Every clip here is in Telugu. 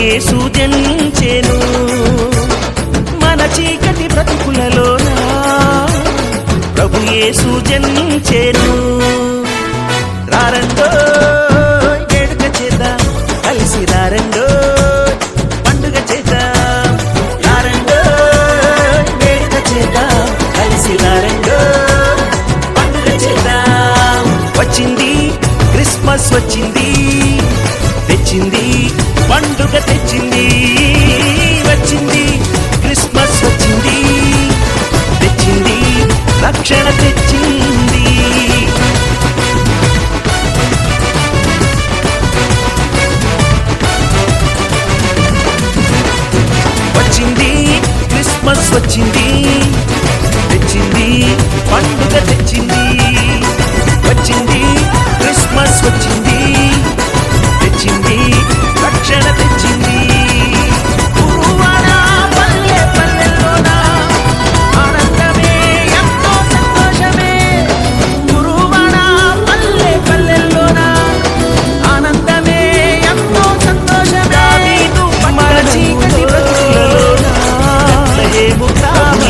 యేసు జనించెను. మన చీకటి బ్రతుకులలోన? ప్రభు యేసు జనించెను. రారండో వేడుక చేత కలిసి రారండో పండుగ చేద్దాం. రారండో వేడుక చేద్దాం కలిసి రారండో పండుగ చేద్దాం. వచ్చింది క్రిస్మస్ వచ్చింది. రక్షణ తెచ్చింది వచ్చింది క్రిస్మస్ వచ్చింది తెచ్చింది పండుగ తెచ్చింది.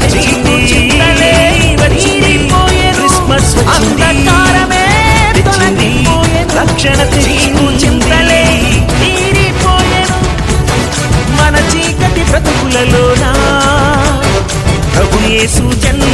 పండుగ తెచ్చింది రక్షణ తెచ్చింది మన చీకటి బ్రతుకులలోనా? ప్రభు యేసు జన్మించే